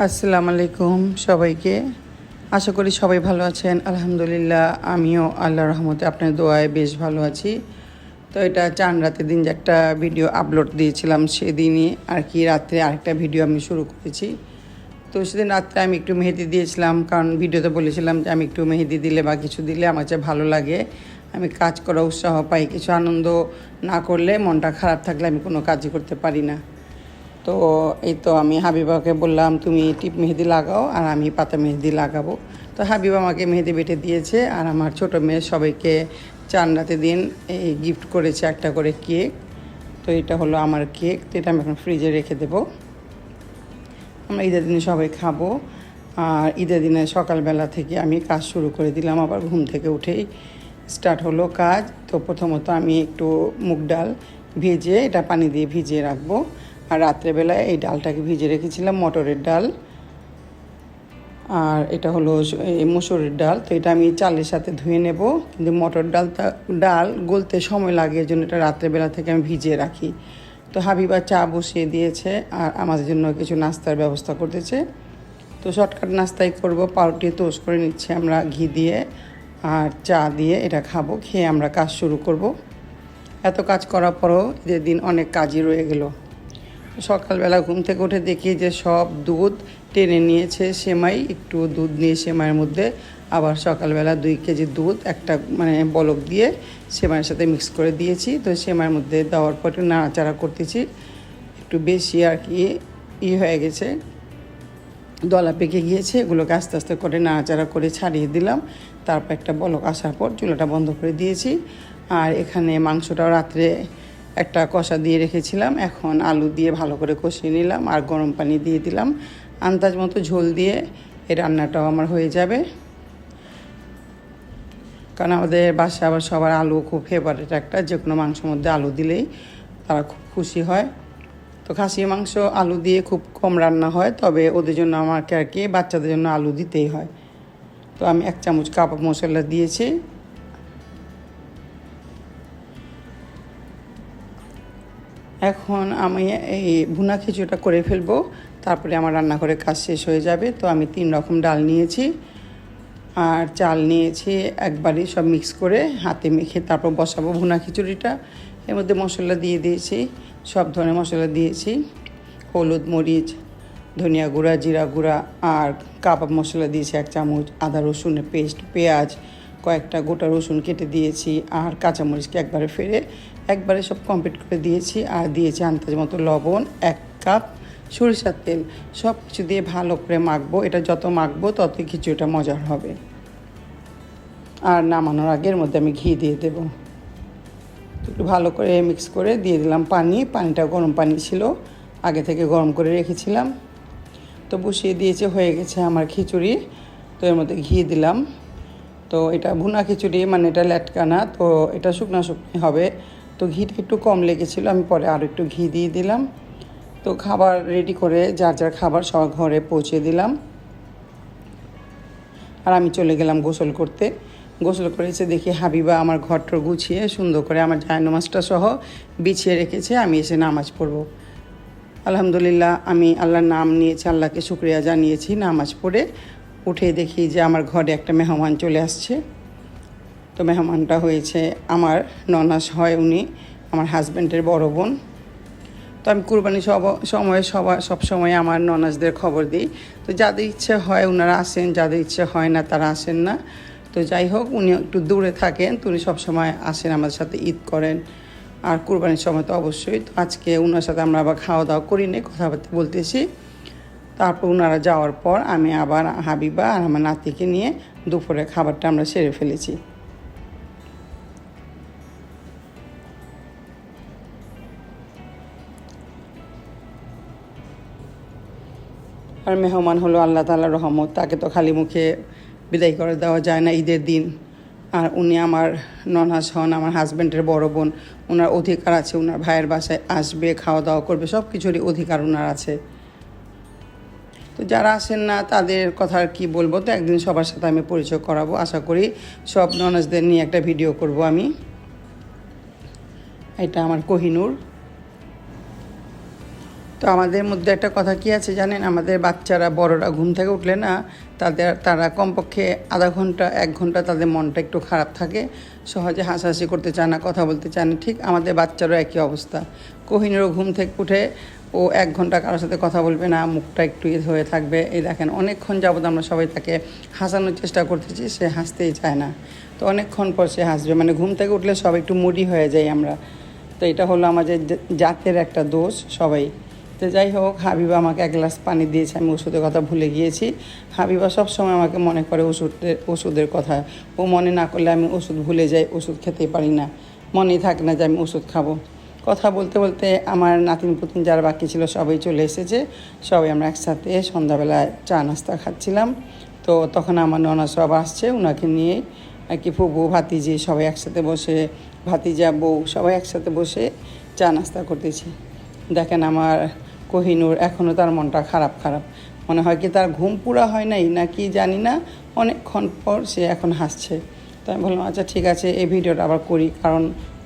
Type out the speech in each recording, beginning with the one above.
আসসালামু আলাইকুম সবাইকে। আশা করি সবাই ভালো আছেন। আলহামদুলিল্লাহ, আমিও আল্লাহ রহমতে আপনার দোয়ায় বেশ ভালো আছি। তো এটা চান রাতের দিন যে একটা ভিডিও আপলোড দিয়েছিলাম সেদিনই আর কি রাত্রে আরেকটা ভিডিও আমি শুরু করেছি। তো সেদিন রাত্রে আমি একটু মেহেদি দিয়েছিলাম, কারণ ভিডিওতে বলেছিলাম যে আমি একটু মেহেদি দিলে বা কিছু দিলে আমার কাছে ভালো লাগে। আমি কাজ করা উৎসাহ পাই, কিছু আনন্দ না করলে মনটা খারাপ থাকলে আমি কোনো কাজই করতে পারি না। তো এই তো আমি হাবিবাকে বললাম, তুমি টিপ মেহেদি লাগাও আর আমি পাতা মেহেদি লাগাবো। তো হাবিবা আমাকে মেহেদি বেটে দিয়েছে আর আমার ছোট মেয়ে সবাইকে চান রাতে দিন এই গিফট করেছে একটা করে কেক তো এটা হলো আমার কেক তো এটা আমি এখন ফ্রিজে রেখে দেবো। আমরা ঈদের দিনে সবাই খাব আর ঈদের দিনে সকালবেলা থেকে আমি কাজ শুরু করে দিলাম, আবার ঘুম থেকে উঠেই স্টার্ট হলো কাজ। তো প্রথমত আমি একটু মুগ ডাল ভেজে, এটা পানি দিয়ে ভিজিয়ে রাখব। আর রাত্রেবেলায় এই ডালটাকে ভিজে রেখেছিলাম, মটরের ডাল। আর এটা হলো এই মুসুরের ডাল, তো এটা আমি চালের সাথে ধুয়ে নেব। কিন্তু মটর ডালটা, ডাল গলতে সময় লাগে এর জন্য এটা রাত্রেবেলা থেকে আমি ভিজিয়ে রাখি। তো হাবিবা চা বসিয়ে দিয়েছে আর আমাদের জন্য কিছু নাস্তার ব্যবস্থা করতেছে। তো শর্টকাট নাস্তাই করব, পাউরুটি তোষ করে নিচ্ছে আমরা, ঘি দিয়ে আর চা দিয়ে এটা খাব, খেয়ে আমরা কাজ শুরু করব। এত কাজ করার পরও ঈদের দিন অনেক কাজই রয়ে গেল। সকালবেলা ঘুম থেকে উঠে দেখি যে সব দুধ টেনে নিয়েছে সেমাই, একটু দুধ নিয়ে সেমাইয়ের মধ্যে আবার সকালবেলা দুই কেজি দুধ, একটা মানে বলক দিয়ে সেমাইয়ের সাথে মিক্স করে দিয়েছি। তো সেমাইয়ের মধ্যে দেওয়ার পর একটু নাড়াচাড়া করতেছি। একটু বেশি আর কি ই হয়ে গেছে। দলা পেকে গিয়েছে, এগুলোকে আস্তে আস্তে করে নাড়াচাড়া করে ছাড়িয়ে দিলাম। তারপর একটা বলক আসার পর চুলাটা বন্ধ করে দিয়েছি। আর এখানে মাংসটাও রাত্রে একটা কষা দিয়ে রেখেছিলাম। এখন আলু দিয়ে ভালো করে কষিয়ে নিলাম আর গরম পানি দিয়ে দিলাম। আন্দাজ মতো ঝোল দিয়ে এই রান্নাটাও আমার হয়ে যাবে। কারণ আমাদের বাসায় আবার সবার আলু খুব ফেভারিট একটা, যে কোনো মাংসের মধ্যে আলু দিলেই তারা খুব খুশি হয়। তো খাসি মাংস, আলু দিয়ে খুব কম রান্না হয়, তবে ওদের জন্য আমাকে আর কি বাচ্চাদের জন্য আলু দিতেই হয়। তো আমি এক চামচ কাপ মশলা দিয়েছি। এখন আমি এই ভুনা খিচুড়িটা করে ফেলব। তারপরে আমার রান্নাঘরের কাজ শেষ হয়ে যাবে। তো আমি তিন রকম ডাল নিয়েছি। আর চাল নিয়েছি একবারই সব মিক্স করে হাতে মেখে তারপর বসাবো ভুনা খিচুড়িটা। এর মধ্যে মশলা দিয়ে দিয়েছি, সব ধরনের মশলা দিয়েছি। হলুদ মরিচ, ধনিয়া গুঁড়া, জিরা গুঁড়া আর কাবাব মশলা দিয়েছি এক চামচ, আদা রসুনের পেস্ট, পেঁয়াজ কয়েকটা গোটা রসুন কেটে দিয়েছি আর কাঁচামরিচকে একবারে ফেরে একবারে সব কমপ্লিট করে দিয়েছি আর দিয়েছি আন্দাজ মতো লবণ, এক কাপ সরিষার তেল। সব কিছু দিয়ে ভালো করে মাখবো। এটা যত মাখবো ততই খিচুড়িটা মজার হবে। আর নামানোর আগের মধ্যে আমি ঘি দিয়ে দেব। একটু ভালো করে মিক্স করে দিয়ে দিলাম পানি। পানিটা গরম পানি ছিল। আগে থেকে গরম করে রেখেছিলাম। তো বসিয়ে দিয়েছে হয়ে গেছে আমার খিচুড়ি। তো এর মধ্যে ঘি দিলাম। তো এটা ভুনা খিচুড়ি মানে এটা ল্যাটকানা তো এটা শুকনো শুকনো হবে। তো ঘিটা একটু কম লেগেছিলো, আমি পরে আরও একটু ঘি দিয়ে দিলাম। তো খাবার রেডি করে যার যার খাবার সব ঘরে পৌঁছে দিলাম। আর আমি চলে গেলাম গোসল করতে। গোসল করেছে দেখি হাবিবা আমার ঘরটর গুছিয়ে সুন্দর করে আমার জায়নামাজটা সহ বিছিয়ে রেখেছে, আমি এসে নামাজ পড়ব। আলহামদুলিল্লাহ, আমি আল্লাহর নাম নিয়েছি, আল্লাহকে শুক্রিয়া জানিয়েছি নামাজ পড়ে। উঠে দেখি যে আমার ঘরে একটা মেহমান চলে আসছে। তো মেহমানটা হয়েছে আমার ননাস হয় উনি, আমার হাজব্যান্ডের বড় বোন। তো আমি কুরবানি সব, সময় সব সময় আমার ননাসদের খবর দিই। তো যাদের ইচ্ছে হয় ওনারা আসেন, যাদের ইচ্ছে হয় না তারা আসেন না। তো যাই হোক, উনি একটু দূরে থাকেন, তো উনি সবসময় আসেন, আমাদের সাথে ঈদ করেন। আর কুরবানির সময় তো অবশ্যই। তো আজকে ওনার সাথে আমরা আবার খাওয়া দাওয়া করি নি কথাবার্তা বলতেছি। তারপর ওনারা যাওয়ার পর আমি আবার হাবিবা আর আমার নাতিকে নিয়ে দুপুরে খাবারটা আমরা সেরে ফেলেছি। আর মেহমান হলো আল্লাহ তালার রহমত, তাকে তো খালি মুখে বিদায় করে দেওয়া যায় না ঈদের দিন। আর উনি আমার ননহাস হন, আমার হাজব্যান্ডের বড় বোন ওনার অধিকার আছে ওনার ভাইয়ের বাসায় আসবে, খাওয়া দাওয়া করবে সব কিছুরই অধিকার ওনার আছে। তো যারা আসেন না, তাদের কথা আর কি বলব? তো একদিন সবার সাথে আমি পরিচয় করাবো। আশা করি সব ননাসদের নিয়ে একটা ভিডিও করব আমি। এটা আমার কোহিনুর। তো আমাদের মধ্যে একটা কথা কি আছে জানেন? আমাদের বাচ্চারা, বড়রা ঘুম থেকে উঠলে না, তাদের, তারা কমপক্ষে আধা ঘণ্টা, এক ঘণ্টা তাদের মনটা একটু খারাপ থাকে। সহজে হাসাহাসি করতে চায় না, কথা বলতে চায় না। ঠিক আমাদের বাচ্চারও একই অবস্থা। কোহিনেরও ঘুম থেকে উঠে ও এক ঘণ্টা কারোর সাথে কথা বলবে না, মুখটা একটু ইয়ে হয়ে থাকবে। এই দেখেন, অনেকক্ষণ যাবত আমরা সবাই তাকে হাসানোর চেষ্টা করতেছি, সে হাসতেই চায় না। তো অনেকক্ষণ পর সে হাসবে মানে ঘুম থেকে উঠলে সব একটু মুডি হয়ে যাই আমরা। তো এটা হলো আমাদের জাতের একটা দোষ সবাই। তো যাই হোক, হাবিবা আমাকে এক গ্লাস পানি দিয়েছে, আমি ওষুধের কথা ভুলে গিয়েছি। হাবিবা সব সময় আমাকে মনে করে ওষুধের ওষুধের কথা। ও মনে না করলে আমি ওষুধ ভুলে যাই, ওষুধ খেতেই পারি না। মনেই থাকে না যে আমি ওষুধ খাব। কথা বলতে বলতে আমার নাতিন পুতিন যারা বাকি ছিল সবাই চলে এসেছে। সবাই আমরা একসাথে সন্ধ্যাবেলায় চা নাস্তা খাচ্ছিলাম। তো তখন আমার ননা সব আসছে ওনাকে নিয়ে আর কি ফুবু, ভাতিজি সবাই একসাথে বসে, ভাতিজা, বউ সবাই একসাথে বসে চা নাস্তা করতেছি। দেখেন আমার কোহিনুর এখনও তার মনটা খারাপ খারাপ। মনে হয় কি তার ঘুম পুরা হয় নাই না কি জানি না, অনেকক্ষণ পর সে এখন হাসছে। তো আমি বললাম আচ্ছা ঠিক আছে, এই ভিডিওটা আবার করি কারণ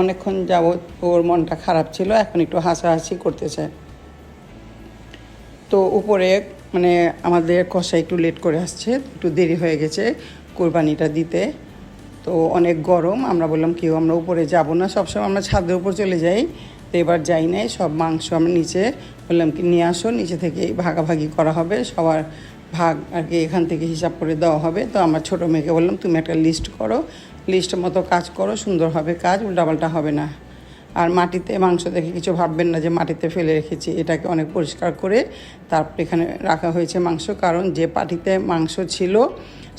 অনেকক্ষণ যাবৎ ওর মনটা খারাপ ছিল, এখন একটু হাসাহাসি করতেছে। তো উপরে মানে আমাদের কষা একটু লেট করে আসছে, একটু দেরি হয়ে গেছে কোরবানিটা দিতে। তো অনেক গরম, আমরা বললাম, কেউ আমরা উপরে যাব না। সবসময় আমরা ছাদের উপর চলে যাই, তো এবার যাই নাই, সব মাংস আমরা নিচে বললাম কি, নিয়ে আসো। নিচে থেকে ভাগাভাগি করা হবে, সবার ভাগ আর কি এখান থেকে হিসাব করে দেওয়া হবে। তো আমার ছোটো মেয়েকে বললাম, তুমি একটা লিস্ট করো লিস্ট মতো কাজ করো সুন্দর হবে কাজ, উল্টাপাল্টা হবে না। আর মাটিতে মাংস দেখে কিছু ভাববেন না যে মাটিতে ফেলে রেখেছি, এটাকে অনেক পরিষ্কার করে তারপর এখানে রাখা হয়েছে মাংস, কারণ যে পাটিতে মাংস ছিল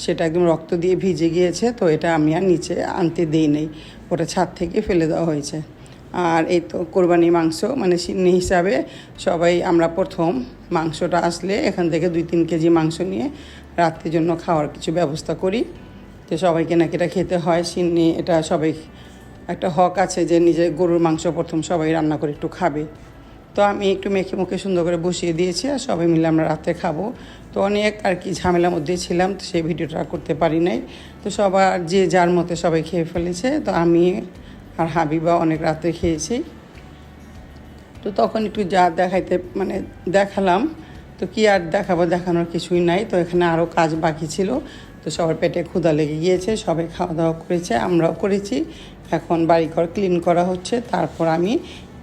সেটা একদম রক্ত দিয়ে ভিজে গিয়েছে, তো এটা আমি আর নিচে আনতে দিই নেই। ওটা ছাদ থেকে ফেলে দেওয়া হয়েছে। আর এই তো কোরবানি মাংস মানে সিন্নি হিসাবে সবাই, আমরা প্রথম মাংসটা আসলে এখান থেকে দুই তিন কেজি মাংস নিয়ে রাত্রির জন্য খাওয়ার কিছু ব্যবস্থা করি। তো সবাইকে নাকি এটা খেতে হয়, সিন্নি, এটা সবাই, একটা হক আছে যে নিজে গরুর মাংস প্রথম সবাই রান্না করে একটু খাবে। তো আমি একটু মেখে মুখে সুন্দর করে বসিয়ে দিয়েছি আর সবাই মিলে আমরা রাতে খাব। তো অনেক আর কি ঝামেলার মধ্যে ছিলাম, তো সেই ভিডিওটা করতে পারি নাই। তো সবার যে যার মতে সবাই খেয়ে ফেলেছে, তো আমি আর হাবিবা অনেক রাতে খেয়েছি। তো তখন একটু যা দেখাইতে মানে দেখালাম, তো কি আর দেখাবো, দেখানোর কিছুই নাই। তো এখানে আরও কাজ বাকি ছিল। তো সবার পেটে ক্ষুধা লেগে গিয়েছে, সবাই খাওয়া দাওয়া করেছে, আমরাও করেছি। এখন বাড়িঘর ক্লিন করা হচ্ছে, তারপর আমি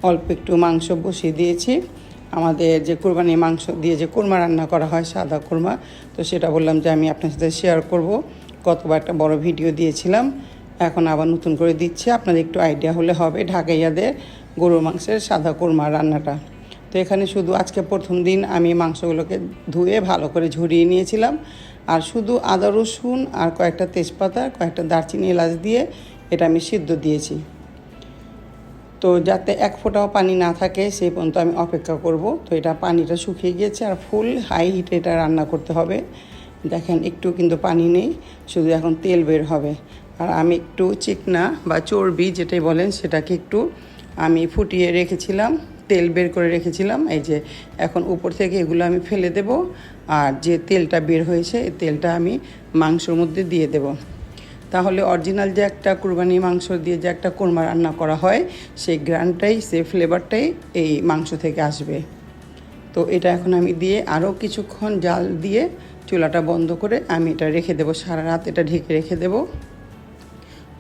অল্প একটু মাংস বসিয়ে দিয়েছি। আমাদের যে কোরবানি মাংস দিয়ে যে কোরমা রান্না করা হয়, সাদা কোরমা, তো সেটা বললাম যে আমি আপনার সাথে শেয়ার করব। কতবার একটা বড় ভিডিও দিয়েছিলাম, এখন আবার নতুন করে দিচ্ছি। আপনাদের একটু আইডিয়া হলে হবে ঢাকাইয়াদের গরুর মাংসের সাদা কোরমা রান্নাটা। তো এখানে শুধু আজকে প্রথম দিন আমি মাংসগুলোকে ধুয়ে ভালো করে ঝরিয়ে নিয়েছিলাম। আর শুধু আদা, রসুন আর কয়েকটা তেজপাতা, কয়েকটা দারচিনি এলাচ দিয়ে এটা আমি সিদ্ধ দিয়েছি। তো যাতে এক ফোঁটাও পানি না থাকে সেই পর্যন্ত আমি অপেক্ষা করব। তো এটা পানিটা শুকিয়ে গিয়েছে আর ফুল হাই হিটে এটা রান্না করতে হবে। দেখেন, একটু কিন্তু পানি নেই, শুধু এখন তেল বের হবে। আর আমি একটু চিকনা বা চর্বি যেটাই বলেন, সেটাকে একটু আমি ফুটিয়ে রেখেছিলাম, তেল বের করে রেখেছিলাম। এই যে এখন উপর থেকে এগুলো আমি ফেলে দেব। আর যে তেলটা বের হয়েছে, এই তেলটা আমি মাংসর মধ্যে দিয়ে দেবো। তাহলে অরিজিনাল যে একটা কুরবানি মাংস দিয়ে যে একটা কোরমা রান্না করা হয়, সেই গ্রানটাই, সেই ফ্লেভারটাই এই মাংস থেকে আসবে। তো এটা এখন আমি দিয়ে আরও কিছুক্ষণ জাল দিয়ে চুলাটা বন্ধ করে আমি এটা রেখে দেবো। সারা রাত এটা ঢেকে রেখে দেবো।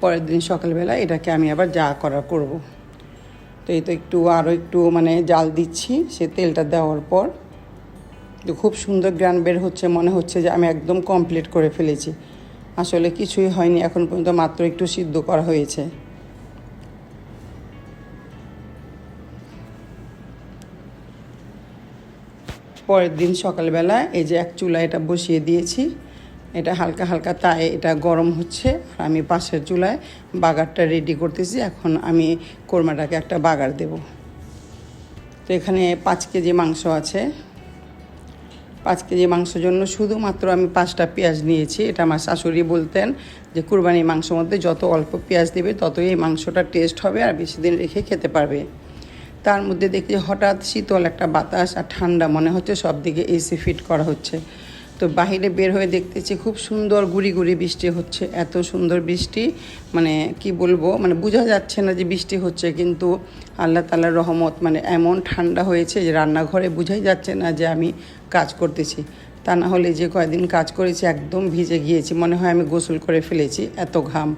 পরের দিন সকালবেলা এটাকে আমি আবার যা করা করব। তো এই তো একটু আরও একটু মানে জাল দিচ্ছি, সে তেলটা দেওয়ার পর তো খুব সুন্দর গ্রান বের হচ্ছে, মনে হচ্ছে যে আমি একদম কমপ্লিট করে ফেলেছি। আসলে কিছুই হয়নি, এখন পর্যন্ত মাত্র একটু সিদ্ধ করা হয়েছে। পরের দিন সকালবেলা এই যে এক চুলা এটা বসিয়ে দিয়েছি, এটা হালকা হালকা তাই এটা গরম হচ্ছে, আর আমি পাশের চুলায় বাগারটা রেডি করতেছি, এখন আমি কোরমাটাকে একটা বাগার দেব। তো এখানে পাঁচ কেজি মাংস আছে। পাঁচ কেজি মাংসের জন্য শুধুমাত্র আমি পাঁচটা পেঁয়াজ নিয়েছি। এটা আমার শাশুড়ি বলতেন যে, কুরবানির মাংসের মধ্যে যত অল্প পেঁয়াজ দেবে, ততই এই মাংসটা টেস্ট হবে আর বেশি দিন রেখে খেতে পারবে। তার মধ্যে দেখি হঠাৎ শীতল একটা বাতাস আর ঠান্ডা মনে হচ্ছে সব দিকে এসি ফিট করা হচ্ছে। তো বাহিরে বের হয়ে দেখতেছি খুব সুন্দর গুড়ি গুড়ি বৃষ্টি হচ্ছে, এত সুন্দর বৃষ্টি। মানে কি বলব মানে বোঝা যাচ্ছে না যে বৃষ্টি হচ্ছে, কিন্তু আল্লাহ তালার রহমত মানে এমন ঠান্ডা হয়েছে যে রান্নাঘরে বোঝাই যাচ্ছে না যে আমি কাজ করতেছি। তা না হলে যে কয়দিন কাজ করেছি, একদম ভিজে গিয়েছি, মনে হয় আমি গোসল করে ফেলেছি, এত ঘাম।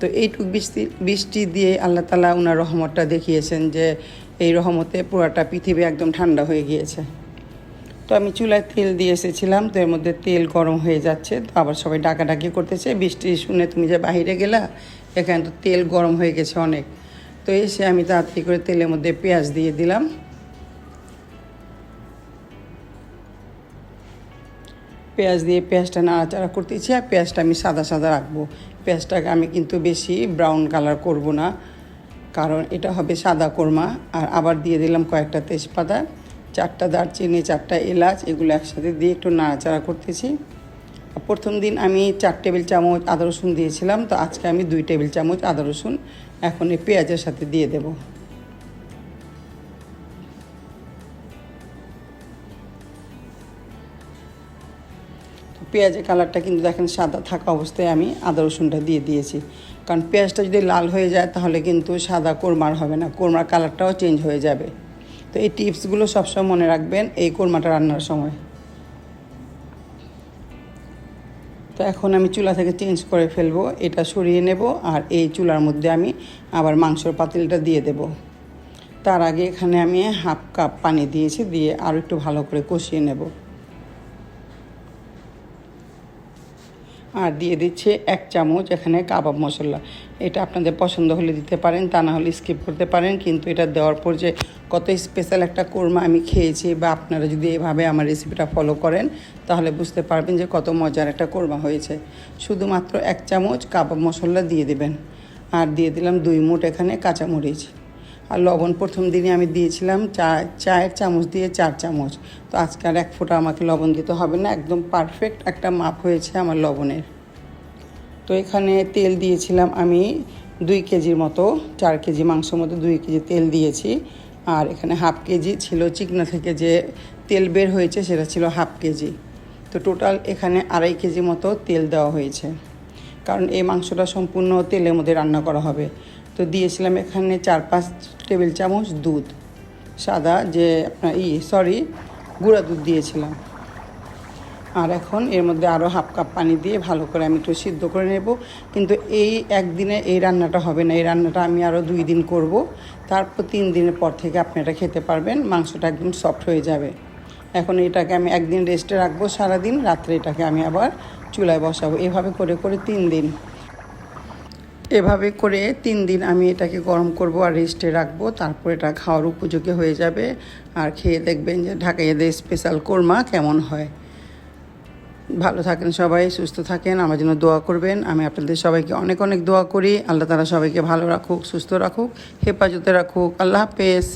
তো এইটুক বৃষ্টি বৃষ্টি দিয়ে আল্লাহ তালা ওনার রহমতটা দেখিয়েছেন যে এই রহমতে পুরাটা পৃথিবী একদম ঠান্ডা হয়ে গিয়েছে। তো আমি চুলায় তেল দিয়ে এসেছিলাম, তো এর মধ্যে তেল গরম হয়ে যাচ্ছে, তো আবার সবাই ডাকাডাকি করতেছে, বৃষ্টি শুনে তুমি যে বাইরে গেলা, এখানে তো তেল গরম হয়ে গেছে অনেক। তো এসে আমি তাড়াতাড়ি করে তেলের মধ্যে পেঁয়াজ দিয়ে দিলাম। পেঁয়াজ দিয়ে পেঁয়াজটা নাড়াচাড়া করতেছি, আর পেঁয়াজটা আমি সাদা সাদা রাখব। পেঁয়াজটাকে আমি কিন্তু বেশি ব্রাউন কালার করব না, কারণ এটা হবে সাদা কোরমা, আর আবার দিয়ে দিলাম কয়েকটা তেজপাতা। চারটা দারচিনি, চারটা এলাচ এগুলো একসাথে দিয়ে একটু নাড়াচাড়া করতেছি। প্রথম দিন আমি চার টেবিল চামচ আদা রসুন দিয়েছিলাম, তো আজকে আমি দুই টেবিল চামচ আদা রসুন এখন এই পেঁয়াজের সাথে দিয়ে দেবো। পেঁয়াজের কালারটা কিন্তু দেখেন সাদা থাকা অবস্থায় আমি আদা রসুনটা দিয়ে দিয়েছি। কারণ পেঁয়াজটা যদি লাল হয়ে যায় তাহলে কিন্তু সাদা কোরমার হবে না, কোরমার কালারটাও চেঞ্জ হয়ে যাবে। তো এই টিপসগুলো সবসময় মনে রাখবেন এই কোরমাটা রান্নার সময়। তো এখন আমি চুলা থেকে চেঞ্জ করে ফেলব, এটা সরিয়ে নেব আর এই চুলার মধ্যে আমি আবার মাংসর পাতিলটা দিয়ে দেব। তার আগে এখানে আমি হাফ কাপ পানি দিয়েছি, দিয়ে আরও একটু ভালো করে কষিয়ে নেব। আর দিয়ে দিচ্ছে এক চামচ এখানে কাবাব মশলা। এটা আপনাদের পছন্দ হলে দিতে পারেন, তা না হলে স্কিপ করতে পারেন, কিন্তু এটা দেওয়ার পর যে কত স্পেশাল একটা কোরমা আমি খেয়েছি বা আপনারা যদি এভাবে আমার রেসিপিটা ফলো করেন, তাহলে বুঝতে পারবেন যে কত মজার একটা কোরমা হয়েছে। শুধুমাত্র এক চামচ কাবাব মশলা দিয়ে দেবেন। আর দিয়ে দিলাম দুই মুঠ এখানে কাঁচামরিচ। আর লবণ প্রথম দিনে আমি দিয়েছিলাম, চা, চায়ের চামচ দিয়ে চার চামচ। তো আজকে আর এক ফোঁটা আমাকে লবণ দিতে হবে না, একদম পারফেক্ট একটা মাপ হয়েছে আমার লবণের। তো এখানে তেল দিয়েছিলাম আমি দুই কেজির মতো, চার কেজি মাংসের মতো দুই কেজি তেল দিয়েছি। আর এখানে হাফ কেজি ছিল চিকনা থেকে যে তেল বের হয়েছে সেটা ছিল হাফ কেজি। তো টোটাল এখানে আড়াই কেজি মতো তেল দেওয়া হয়েছে। কারণ এই মাংসটা সম্পূর্ণ তেলের মধ্যে রান্না করা হবে। তো দিয়েছিলাম এখানে চার পাঁচ টেবিল চামচ দুধ, সাদা যে আপনার ই সরি গুঁড়া দুধ দিয়েছিলাম। আর এখন এর মধ্যে আরও হাফ কাপ পানি দিয়ে ভালো করে আমি একটু সিদ্ধ করে নেব। কিন্তু এই একদিনে এই রান্নাটা হবে না, এই রান্নাটা আমি আরও দুই দিন করব। তারপর তিন দিনের পর থেকে আপনি এটা খেতে পারবেন, মাংসটা একদম সফট হয়ে যাবে। এখন এটাকে আমি একদিন রেস্টে রাখব সারাদিন, রাত্রে এটাকে আমি আবার চুলায় বসাবো। এভাবে করে করে তিন দিন। এভাবে করে তিন দিন আমি এটাকে গরম করব আর রেস্টে রাখব। তারপর এটা খাওয়ার উপযোগী হয়ে যাবে। আর খেয়ে দেখবেন যে ঢাকাইয়াদের স্পেশাল কোরমা কেমন হয়। ভালো থাকেন সবাই, সুস্থ থাকেন। আমার জন্য দোয়া করবেন। আমি আপনাদের সবাইকে অনেক অনেক দোয়া করি। আল্লাহ তারা সবাইকে ভালো রাখুক, সুস্থ রাখুক, হেফাজতে রাখুক। আল্লাহ হাফেজ।